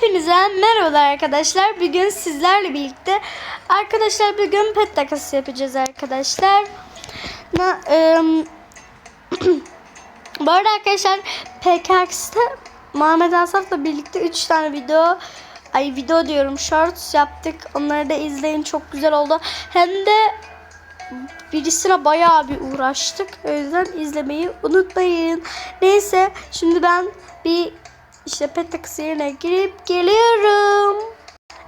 Hepinize merhabalar arkadaşlar. Bugün sizlerle birlikte arkadaşlar bugün pet takası yapacağız arkadaşlar. Na, ım, bu arada arkadaşlar PKX'te Muhammed Asaf'la birlikte 3 tane video ay video diyorum shorts yaptık. Onları da izleyin çok güzel oldu. Hem de birisine bayağı bir uğraştık. O yüzden izlemeyi unutmayın. Neyse şimdi ben bir işte pet takısı yerine girip geliyorum.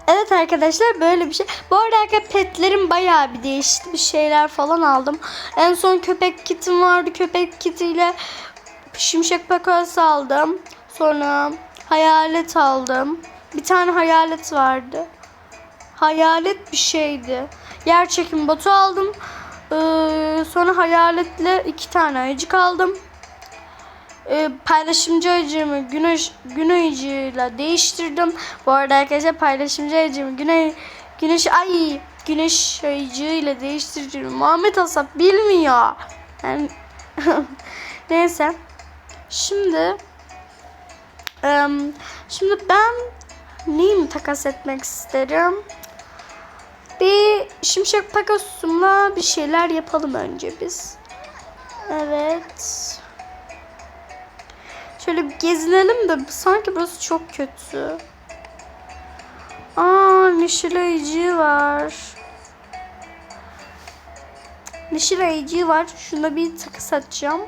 Evet arkadaşlar böyle bir şey. Bu arada petlerim bayağı bir değişti. Bir şeyler falan aldım. En son köpek kitim vardı. Köpek kitiyle şimşek pakası aldım. Sonra hayalet aldım. Bir tane hayalet vardı. Hayalet bir şeydi. Yer çekim botu aldım. Ee, sonra hayaletle iki tane ayıcık aldım. Ee, paylaşımcı ayıcığımı güneş gün ayıcığıyla değiştirdim. Bu arada arkadaşlar paylaşımcı ayıcığımı güneş güneş ay güneş ayıcığıyla değiştirdim. Muhammed Asaf bilmiyor. Yani neyse. Şimdi em, şimdi ben neyimi takas etmek isterim? Bir şimşek pakasumla bir şeyler yapalım önce biz. Evet. Şöyle bir gezinelim de sanki burası çok kötü. Aa neşir var. Neşir var. Şuna bir takas atacağım.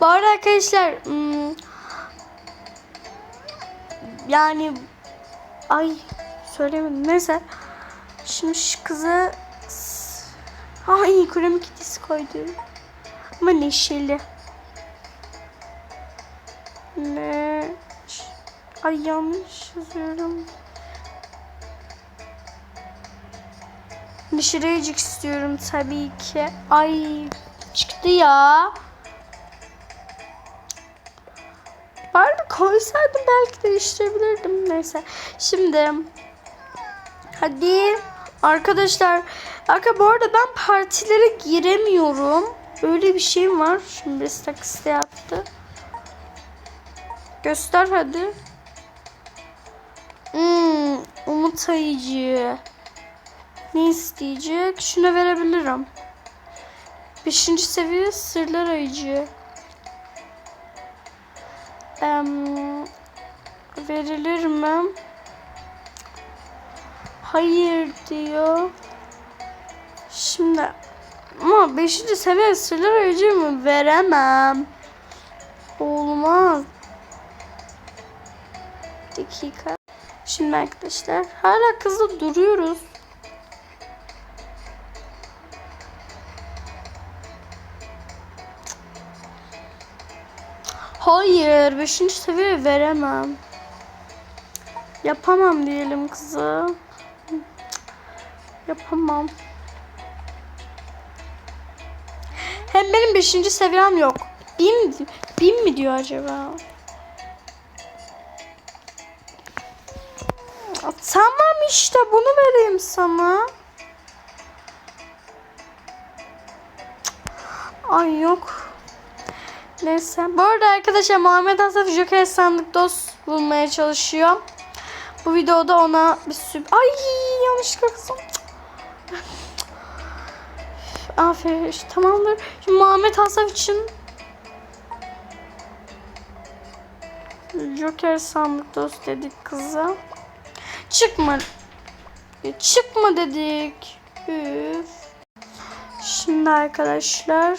Bu arada arkadaşlar hmm, yani ay söylemedim neyse şimdi şu kızı ay kremik kedisi koydum ama neşeli ne ay yanlış yazıyorum Neşireyecik istiyorum tabii ki. Ay çıktı ya. Bari bir koysaydım belki değiştirebilirdim. Neyse. Şimdi hadi arkadaşlar. Arka bu arada ben partilere giremiyorum. Öyle bir şeyim var. Şimdi Stakis'te yaptı. Göster hadi. Hmm, umut ayıcı. Ne isteyecek? Şuna verebilirim. Beşinci seviye sırlar ayıcı. Em, verilir mi? Hayır diyor. Şimdi ama 5. seviye sırlar ayıcı mı? Veremem. Olmaz. Dakika. Şimdi arkadaşlar hala kızı duruyoruz. Hayır, 5. seviye veremem. Yapamam diyelim kızı. Yapamam. Hem benim 5. seviyem yok. 1000 1000 mi diyor acaba? Tamam işte bunu vereyim sana. Ay yok. Neyse. Bu arada arkadaşlar Muhammed Asaf Joker sandık dost bulmaya çalışıyor. Bu videoda ona bir sürü... Ay yanlışlıkla kızım. Aferin işte tamamdır. Şimdi Muhammed Asaf için Joker sandık dost dedik kıza. Çıkma. Ya Çıkma dedik. Üf. Şimdi arkadaşlar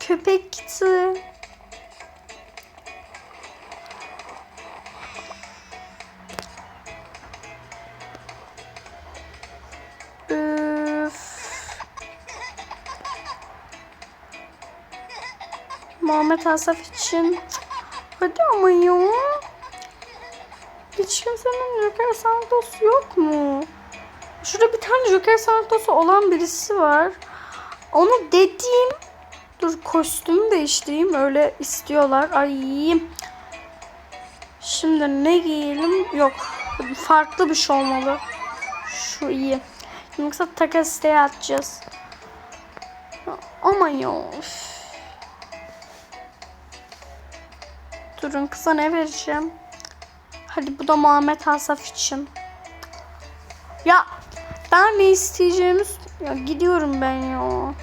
köpek gitti. Muhammed Asaf için. Hadi ama ya. Hiç kimsenin Joker Santos yok mu? Şurada bir tane Joker Santos'u olan birisi var. Onu dediğim Dur kostümü değiştireyim. Öyle istiyorlar. Ay. Şimdi ne giyelim? Yok. Farklı bir şey olmalı. Şu iyi. Yoksa takas siteye atacağız. Ama üf. Durun kıza ne vereceğim? Hadi bu da Muhammed Asaf için. Ya ben ne isteyeceğimi ya gidiyorum ben ya.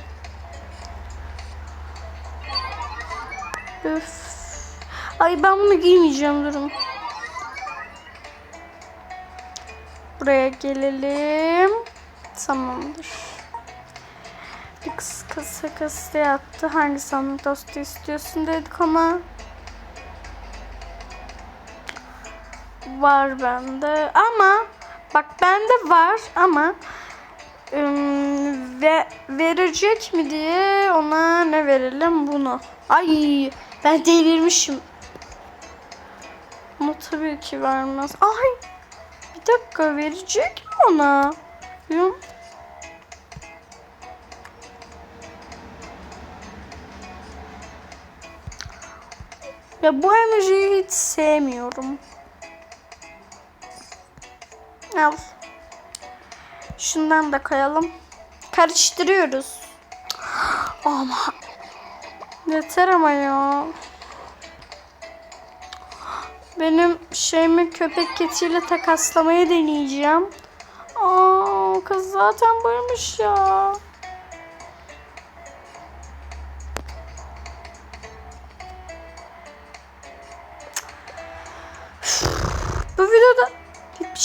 Öf. Ay ben bunu giymeyeceğim durun. Buraya gelelim. Tamamdır. Bir kız kısa kısa yattı. Hangi sandık dostu istiyorsun dedik ama. Var bende ama bak bende var ama ım, ve verecek mi diye ona ne verelim bunu. Ay ben delirmişim. Ama tabii ki vermez. Ay bir dakika verecek mi ona? Yok. Ya bu emojiyi hiç sevmiyorum. Al. Şundan da koyalım. Karıştırıyoruz. Ama yeter ama ya. Benim şeyimi köpek ketiyle takaslamayı deneyeceğim. Aa, kız zaten buymuş ya.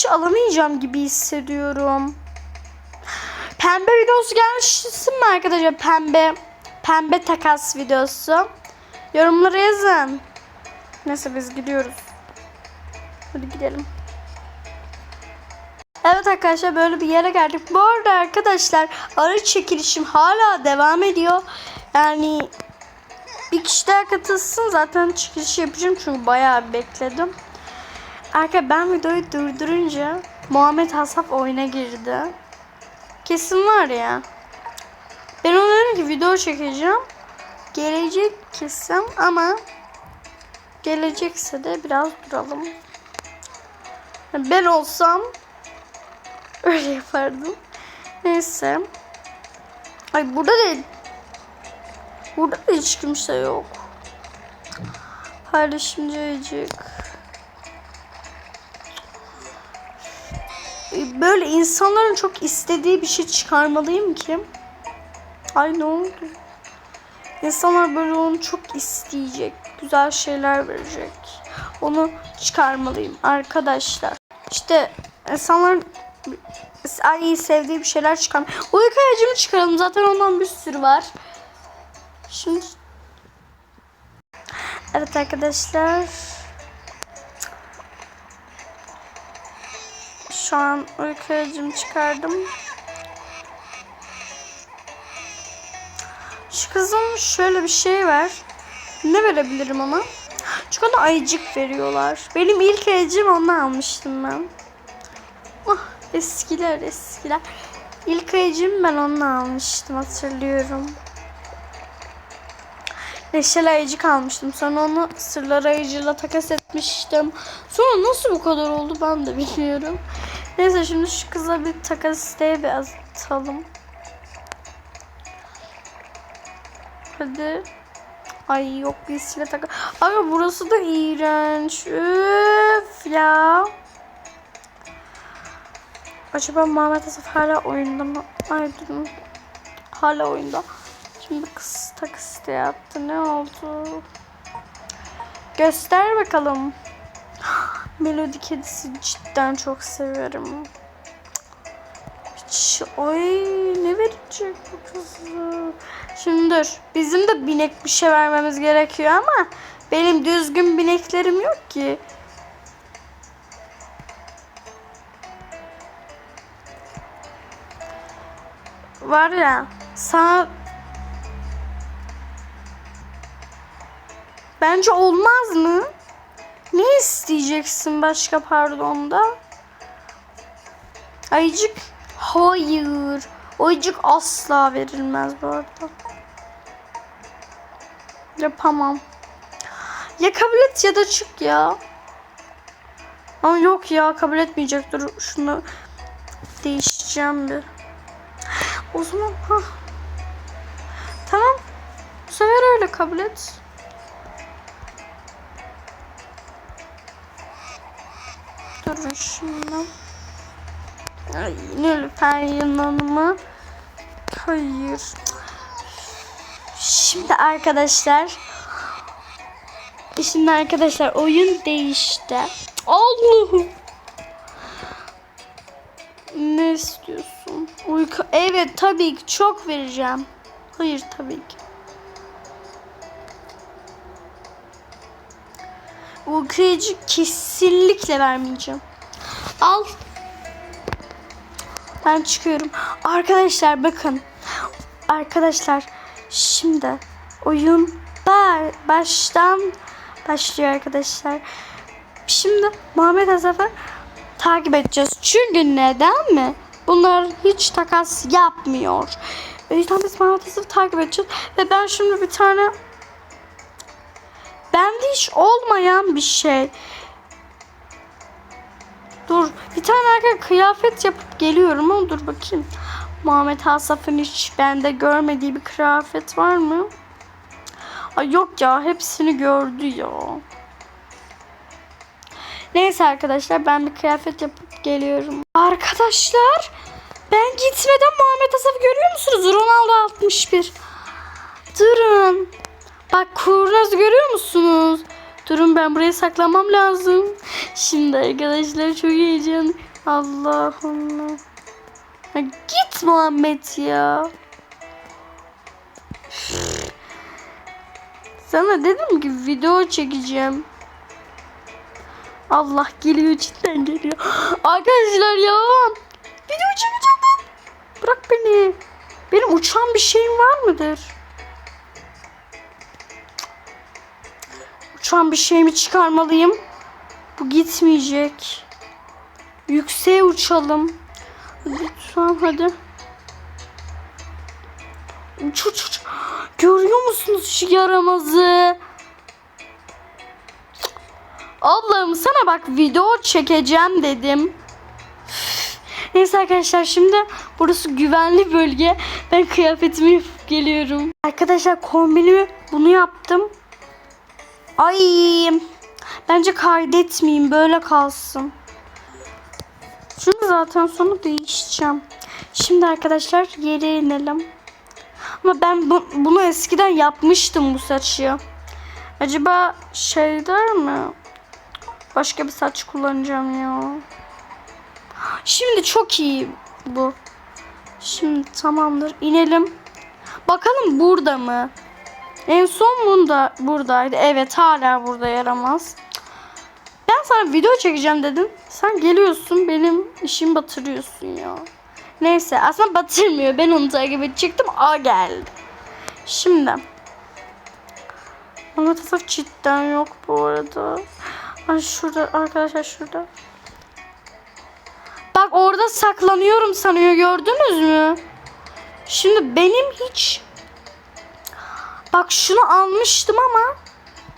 Alamayacağım gibi hissediyorum. Pembe videosu gelmişsin mi arkadaşlar? Pembe pembe takas videosu. Yorumlara yazın. Neyse biz gidiyoruz. Hadi gidelim. Evet arkadaşlar böyle bir yere geldik. Bu arada arkadaşlar arı çekilişim hala devam ediyor. Yani bir kişi daha katılsın zaten çekiliş yapacağım çünkü bayağı bekledim. Arkadaşlar ben videoyu durdurunca Muhammed Hasaf oyuna girdi. Kesin var ya. Ben ona dedim ki video çekeceğim. Gelecek kesin ama gelecekse de biraz duralım. Ben olsam öyle yapardım. Neyse. Ay burada da burada da hiç kimse yok. Paylaşımcı ayıcık. Böyle insanların çok istediği bir şey çıkarmalıyım ki. Ay ne oldu? İnsanlar böyle onu çok isteyecek. Güzel şeyler verecek. Onu çıkarmalıyım arkadaşlar. İşte insanların ay sevdiği bir şeyler çıkar. Uyku ayacımı çıkaralım. Zaten ondan bir sürü var. Şimdi Evet arkadaşlar. Şu an uyku çıkardım. Şu kızın şöyle bir şey var. Ne verebilirim ona? Ona ayıcık veriyorlar. Benim ilk ayıcım onu almıştım ben. Ah, eskiler eskiler. İlk ayıcım ben onu almıştım hatırlıyorum. Neşeli ayıcık almıştım. Sonra onu sırlar ayıcıyla takas etmiştim. Sonra nasıl bu kadar oldu ben de bilmiyorum. Neyse şimdi şu kıza bir takas isteği bir atalım. Hadi. Ay yok birisiyle tak. Ay burası da iğrenç. Üf ya. Acaba Mehmet Asaf hala oyunda mı? Ay durun. Hala oyunda. Şimdi kız taksi yaptı. Ne oldu? Göster bakalım. Melodi kedisi cidden çok severim. Hiç, ay ne verecek bu kızı? Şimdi dur. Bizim de binek bir şey vermemiz gerekiyor ama benim düzgün bineklerim yok ki. Var ya sana Bence olmaz mı? Ne isteyeceksin başka pardonda? Ayıcık. Hayır. Ayıcık asla verilmez bu arada. Yapamam. Ya kabul et ya da çık ya. Ama yok ya kabul etmeyecek. Dur şunu değişeceğim bir. O zaman ha. Tamam. Bu sefer öyle kabul et. Dur şimdi. Ay, Nilüfer Hanım'ı. Hayır. Şimdi arkadaşlar. Şimdi arkadaşlar oyun değişti. Allah'ım. Ne istiyorsun? Uyku. Evet tabii ki çok vereceğim. Hayır tabii ki. Uykuyucu kesinlikle vermeyeceğim. Al. Ben çıkıyorum. Arkadaşlar bakın. Arkadaşlar şimdi oyun ba- baştan başlıyor arkadaşlar. Şimdi Muhammed Azaf'ı takip edeceğiz. Çünkü neden mi? Bunlar hiç takas yapmıyor. O yüzden biz Muhammed Azaf'ı takip edeceğiz. Ve ben şimdi bir tane bende hiç olmayan bir şey. Dur bir tane erkek kıyafet yapıp geliyorum ama dur bakayım. Muhammed Asaf'ın hiç bende görmediği bir kıyafet var mı? Ay yok ya hepsini gördü ya. Neyse arkadaşlar ben bir kıyafet yapıp geliyorum. Arkadaşlar ben gitmeden Muhammed Asaf'ı görüyor musunuz? Ronaldo 61. Durun. Bak kurnaz görüyor musunuz? Durun ben buraya saklamam lazım. Şimdi arkadaşlar çok heyecan. Allah Allah. Git Muhammed ya. Sana dedim ki video çekeceğim. Allah geliyor cidden geliyor. Arkadaşlar ya. Video çekeceğim ben. Bırak beni. Benim uçan bir şeyim var mıdır? Uçan bir şeyimi çıkarmalıyım. Bu gitmeyecek. Yükseğe uçalım. Lütfen hadi. Uç uç uç. Görüyor musunuz şu yaramazı? Allah'ım sana bak video çekeceğim dedim. Neyse arkadaşlar şimdi burası güvenli bölge. Ben kıyafetimi geliyorum. Arkadaşlar kombinimi bunu yaptım. Ay bence kaydetmeyeyim böyle kalsın. Çünkü zaten sonra değişeceğim. Şimdi arkadaşlar yere inelim. Ama ben bu, bunu eskiden yapmıştım bu saçı. Acaba şey der mi? Başka bir saç kullanacağım ya. Şimdi çok iyi bu. Şimdi tamamdır. İnelim. Bakalım burada mı? En son bunda buradaydı. Evet hala burada yaramaz. Ben sana video çekeceğim dedim. Sen geliyorsun benim işimi batırıyorsun ya. Neyse aslında batırmıyor. Ben onu takip edecektim. A geldi. Şimdi. Ama tasarruf cidden yok bu arada. Ay şurada arkadaşlar şurada. Bak orada saklanıyorum sanıyor gördünüz mü? Şimdi benim hiç Bak şunu almıştım ama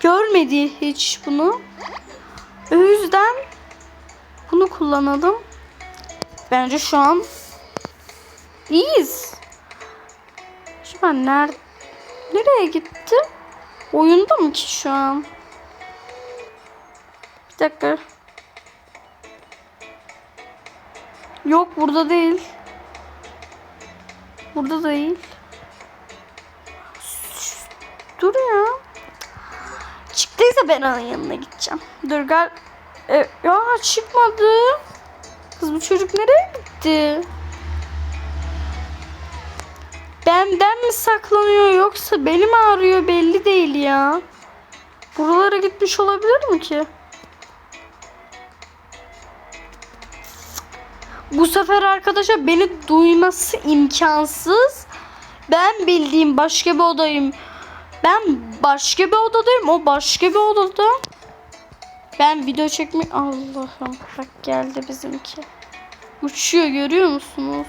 görmedi hiç bunu. O yüzden bunu kullanalım. Bence şu an iyiyiz. Şu an nerede? Nereye gitti? Oyunda mı ki şu an? Bir dakika. Yok burada değil. Burada değil. Dur ya. Çıktıysa ben onun yanına gideceğim. Dur gel. E, ya çıkmadı. Kız bu çocuk nereye gitti? Benden mi saklanıyor yoksa beni mi arıyor belli değil ya. Buralara gitmiş olabilir mi ki? Bu sefer arkadaşa beni duyması imkansız. Ben bildiğim başka bir odayım. Ben başka bir odadayım. O başka bir odada. Ben video çekme Allah'ım bak geldi bizimki. Uçuyor görüyor musunuz?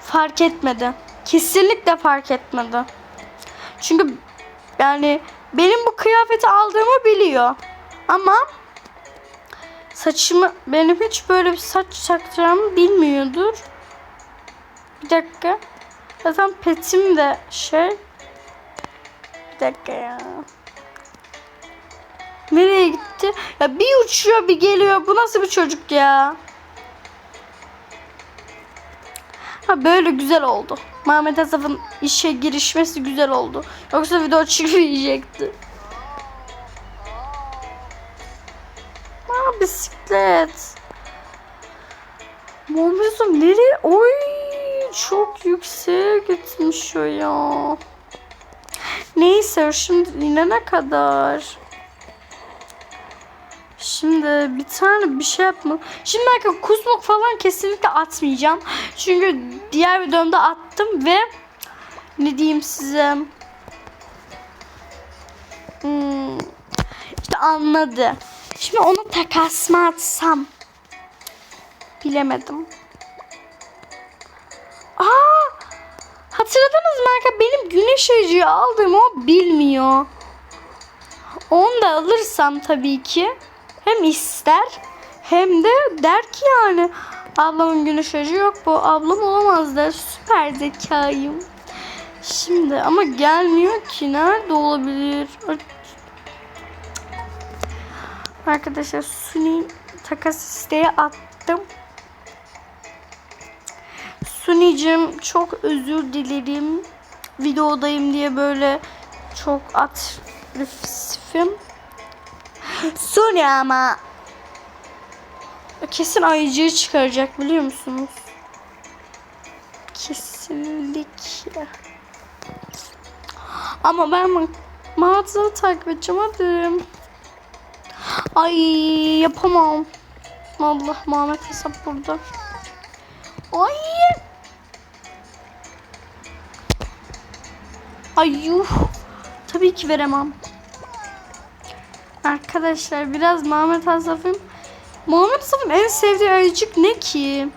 Fark etmedi. Kesinlikle fark etmedi. Çünkü yani benim bu kıyafeti aldığımı biliyor. Ama saçımı benim hiç böyle bir saç takacağımı bilmiyordur. Bir dakika. Zaten petim de şey. Dakika ya. Nereye gitti? Ya bir uçuyor bir geliyor. Bu nasıl bir çocuk ya? Ha böyle güzel oldu. Mehmet Asaf'ın işe girişmesi güzel oldu. Yoksa video çıkmayacaktı. Aa bisiklet. Muhammed Asaf nereye? Oy çok yükseğe gitmiş o ya. Neyse şimdi inene kadar. Şimdi bir tane bir şey yapma. Şimdi arkadaşlar kusmuk falan kesinlikle atmayacağım. Çünkü diğer videomda attım ve ne diyeyim size. Hmm, işte anladı. Şimdi onu takas mı atsam? Bilemedim. Hatırladınız mı arkadaşlar? Benim güneş ışığı aldığımı o bilmiyor. Onu da alırsam tabii ki hem ister hem de der ki yani ablamın güneş ışığı yok bu ablam olamaz der. Süper zekayım. Şimdi ama gelmiyor ki. Nerede olabilir? Arkadaşlar Suni takas isteği attım. Suni'cim çok özür dilerim. Videodayım diye böyle çok atrifim. Suni ama kesin ayıcığı çıkaracak biliyor musunuz? Kesinlikle. Ama ben ma- mağazaları takip edeceğim hadi. Ay yapamam. Allah Muhammed hesap burada. Ay. Ay yuh. Tabii ki veremem. Arkadaşlar biraz Muhammed Asaf'ın Muhammed Asaf'ın en sevdiği ayıcık ne ki?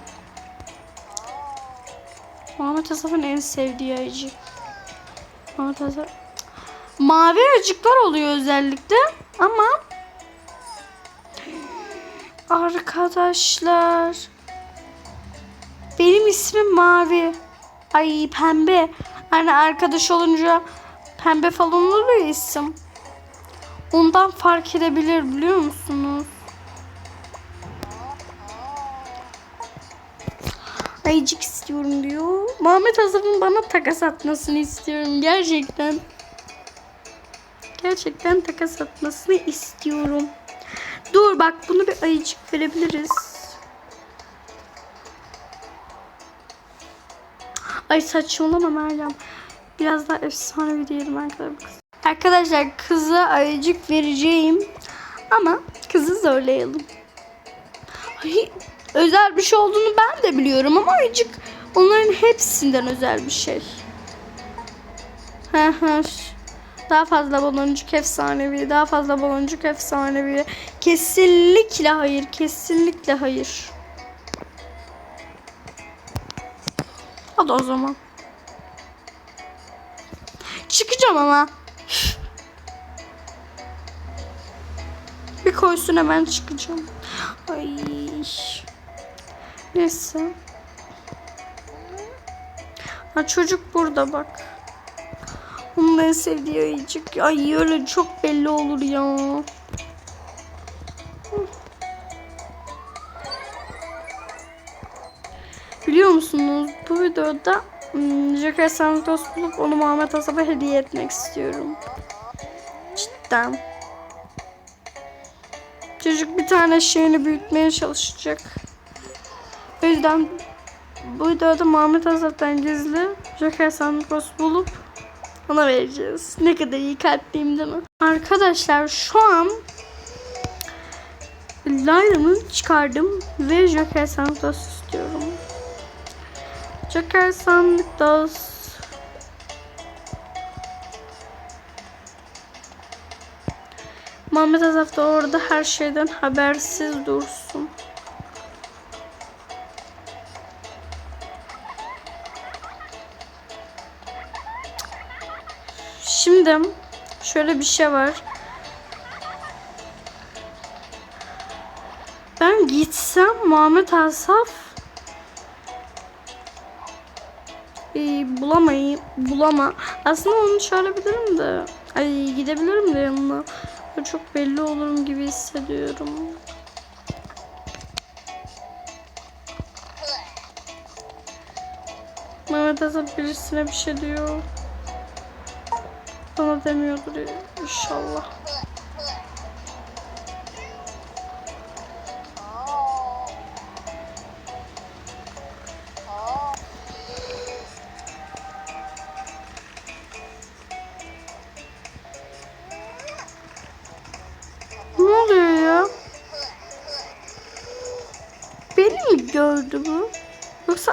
Muhammed Asaf'ın en sevdiği ayıcık. Muhammed Asaf. Mavi ayıcıklar oluyor özellikle ama Arkadaşlar benim ismim Mavi. Ay pembe. Hani arkadaş olunca pembe falan olur ya isim. Ondan fark edebilir biliyor musunuz? Ayıcık istiyorum diyor. Muhammed Hazır'ın bana takas atmasını istiyorum. Gerçekten. Gerçekten takas atmasını istiyorum. Dur bak bunu bir ayıcık verebiliriz. Ay saçmalama Meryem. Biraz daha efsane diyelim arkadaşlar. Arkadaşlar kıza ayıcık vereceğim. Ama kızı zorlayalım. Ay, özel bir şey olduğunu ben de biliyorum ama ayıcık onların hepsinden özel bir şey. Daha fazla baloncuk efsanevi, daha fazla baloncuk efsanevi. Kesinlikle hayır, kesinlikle hayır. Hadi o zaman. Çıkacağım ama. Bir koysun hemen çıkacağım. Ay. Neyse. Ha çocuk burada bak. Onun en sevdiği ayıcık. Ay öyle çok belli olur ya. Musunuz bu videoda hmm, Joker Santos bulup onu Muhammed Asaf'a hediye etmek istiyorum. Cidden. Çocuk bir tane şeyini büyütmeye çalışacak. O yüzden bu videoda Muhammed Asaf'tan gizli Joker Santos bulup ona vereceğiz. Ne kadar iyi kalpliyim değil mi? Arkadaşlar şu an Layla'nı çıkardım ve Joker Santos istiyorum. Joker Santos Muhammed Azaf da orada her şeyden habersiz dursun. Şimdi şöyle bir şey var. Ben gitsem Muhammed Asaf e, bulamayı bulama. Aslında onu çağırabilirim de. Ay gidebilirim de yanına. Çok belli olurum gibi hissediyorum. Mehmet Hasan birisine bir şey diyor. Bana demiyordur inşallah.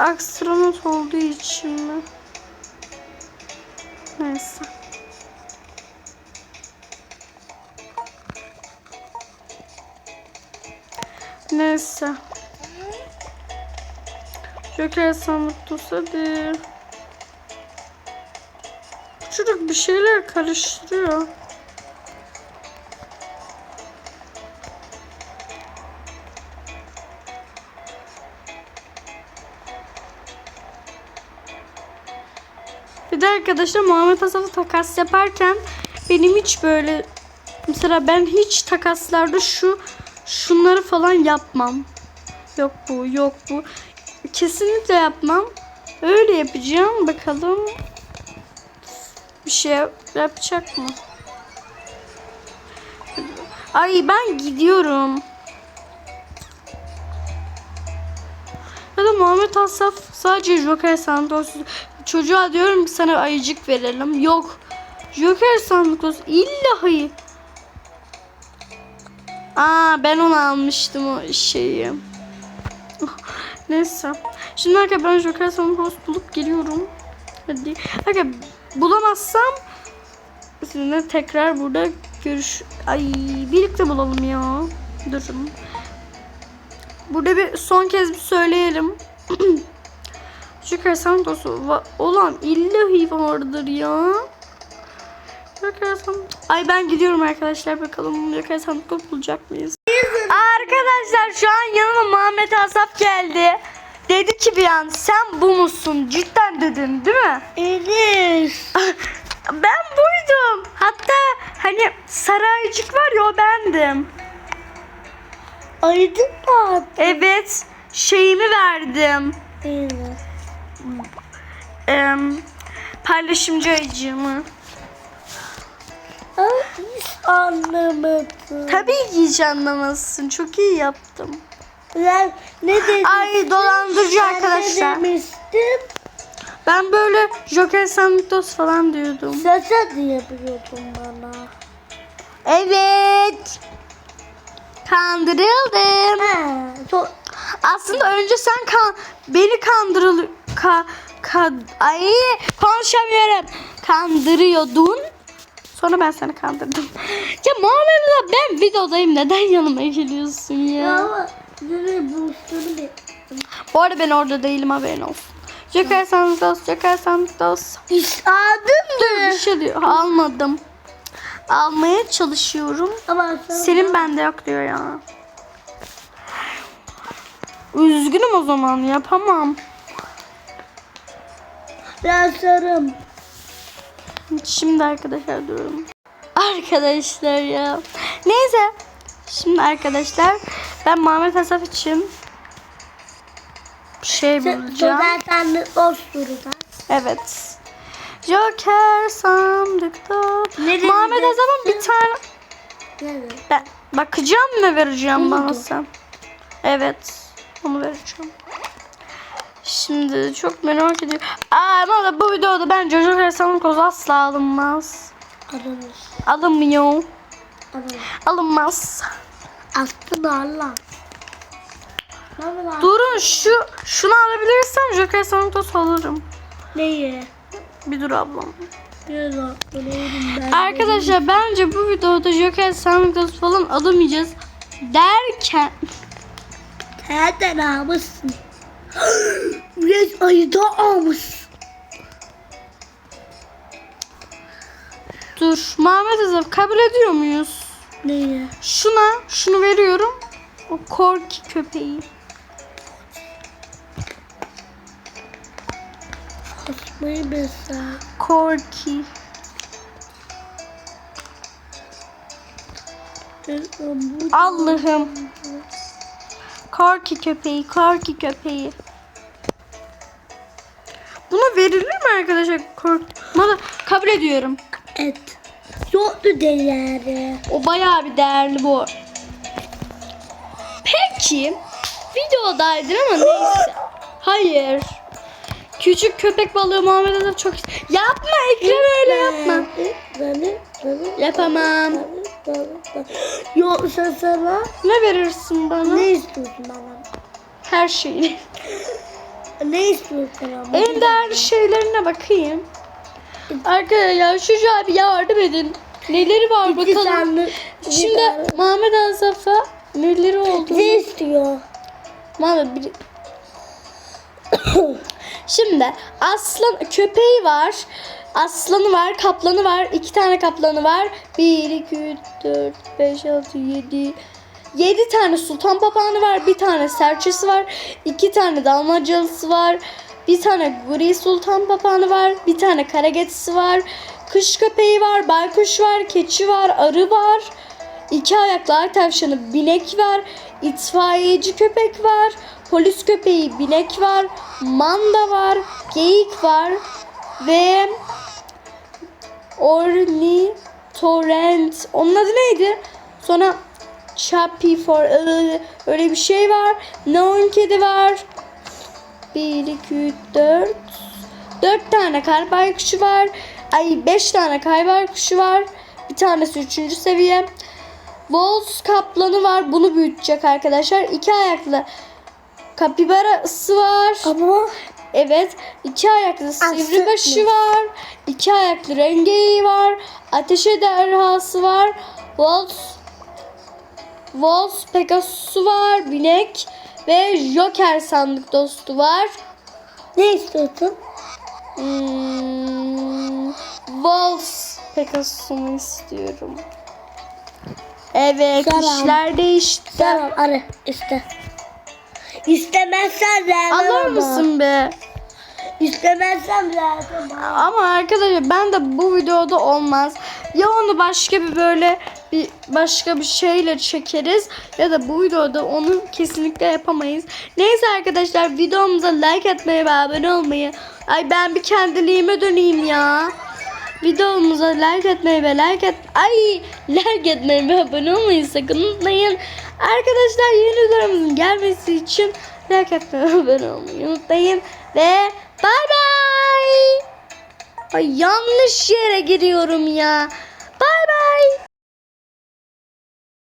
Astronot olduğu için mi? Neyse. Neyse. Joker sandık tutsa hadi. Bu Çocuk bir şeyler karıştırıyor. Bir de arkadaşlar Muhammed Hasan'la takas yaparken benim hiç böyle mesela ben hiç takaslarda şu şunları falan yapmam. Yok bu, yok bu. Kesinlikle yapmam. Öyle yapacağım. Bakalım bir şey yapacak mı? Ay ben gidiyorum. Ya da Muhammed Asaf sadece Joker Santos. Çocuğa diyorum sana ayıcık verelim. Yok. Joker Santos illahi. Aa ben onu almıştım o şeyi. Neyse. Şimdi arkadaşlar ben Joker Santos bulup geliyorum. Hadi. Arkadaşlar bulamazsam sizinle tekrar burada görüş... Ay birlikte bulalım ya. Durun. Burada bir son kez bir söyleyelim. Joker Santos'u va- olan illahi vardır ya. Joker Santos. Ay ben gidiyorum arkadaşlar bakalım Joker Santos bulacak mıyız? Arkadaşlar şu an yanıma Muhammed Asaf geldi. Dedi ki bir an sen bu musun? Cidden dedin değil mi? Evet. Ben buydum. Hatta hani saraycık var ya o bendim. Aydın mı? Evet şeyimi verdim. Evet. Ee, paylaşımcı ayıcığımı. Hiç anlamadım. Tabii ki hiç anlamazsın. Çok iyi yaptım. Ben ne dedim? Ay dolandırıcı Ben arkadaşlar. ne demiştim? Ben böyle Joker Santos falan diyordum. Sasa diyebiliyordun bana. Evet. Kandırıldım. Ha, çok Aslında önce sen kan beni kandırıl ka, ka, ay konuşamıyorum. Kandırıyordun. Sonra ben seni kandırdım. Ya Muhammed'le ben videodayım. Neden yanıma geliyorsun ya? ama nereye buluştuğunu. Bu arada ben orada değilim haberin olsun. Joker Santos, Joker Santos. Hiç aldın mı? bir şey diyor. Almadım. Almaya çalışıyorum. Ama sen Senin bende yok diyor ya. Üzgünüm o zaman yapamam. Ben sarım. Şimdi arkadaşlar durum. Arkadaşlar ya. Neyse. Şimdi arkadaşlar ben Muhammed Asaf için bir şey bulacağım. Zaten dosturlar. Evet. Joker sandıkta. Muhammed? Asaf'ın bir tane ben bakacağım mı vereceğim bana sen? Evet. Onu vereceğim. Şimdi çok merak ediyorum. Aa, ama da bu videoda bence Joker sandık asla alınmaz. Aranır. Alınmıyor. Aranır. Alınmaz. Aslında var? Durun şu şunu alabilirsem Joker Santos alırım. Neyi? Bir dur ablam. Ben. Arkadaşlar bence bu videoda Joker Santos falan alamayacağız derken Nereden almışsın? Biraz ayıda almış. dur Muhammed Azaf kabul ediyor muyuz? Neyi? Şuna şunu veriyorum. O korki köpeği. Asmayı mesela. Korki. Allah'ım. Korki köpeği, korki köpeği. Buna verilir mi arkadaşlar? Kork. Bana kabul ediyorum. Et. Yoktu değeri. O bayağı bir değerli bu. Peki videodaydın ama neyse. Hayır. Küçük köpek balığı Muhammed Azam çok Yapma Ekrem öyle yapma. Yapamam. Yoksa sana Ne verirsin bana? ne istiyorsun bana? Her şeyi. Ne istiyorsun ama? En değerli şeylerine bakayım. Arkadaşlar çocuğa bir yardım edin. Neleri var İki bakalım. tane- Şimdi tane- Muhammed Azaf'a neleri oldu? Ne istiyor? Muhammed bir... Şimdi aslan köpeği var. Aslanı var, kaplanı var. iki tane kaplanı var. 1, 2, 3, 4, 5, 6, 7. 7 tane sultan papağanı var. Bir tane serçesi var. iki tane dalmacalısı var. Bir tane gri sultan papağanı var. Bir tane karagetisi var. Kış köpeği var. Baykuş var. Keçi var. Arı var. İki ayaklı ay tavşanı binek var. itfaiyeci köpek var. Polis köpeği binek var. Manda var. Geyik var. Ve ornitorrent. Onun adı neydi? Sonra Chappie for öyle, öyle bir şey var. Neon kedi var. 1, 2, 3, 4. 4 tane kar baykuşu var. Ay 5 tane kar baykuşu var. Bir tanesi 3. seviye. Wolves kaplanı var. Bunu büyütecek arkadaşlar. İki ayaklı kapibarası var. Ama Evet. iki ayaklı sivribaşı sütlü. var. İki ayaklı rengeyi var. Ateş ejderhası var. Wolves Wolves Pegasus'u var. Binek ve Joker sandık dostu var. ne istiyorsun? Hmm, Wolves Pegasus'unu istiyorum. Evet Tamam. işler değişti. Tamam arı iste. İstemezsen vermem Alır mısın be? İstemezsem vermem. Ama arkadaşlar ben de bu videoda olmaz. Ya onu başka bir böyle bir başka bir şeyle çekeriz ya da bu videoda onu kesinlikle yapamayız. Neyse arkadaşlar videomuza like atmayı ve abone olmayı. Ay ben bir kendiliğime döneyim ya. Videomuza like atmayı ve like at ay like etmeyi ve abone olmayı sakın unutmayın. Arkadaşlar yeni videolarımızın gelmesi için like atmayı ve abone olmayı unutmayın ve bay bay. Ay yanlış yere giriyorum ya. Bay bay.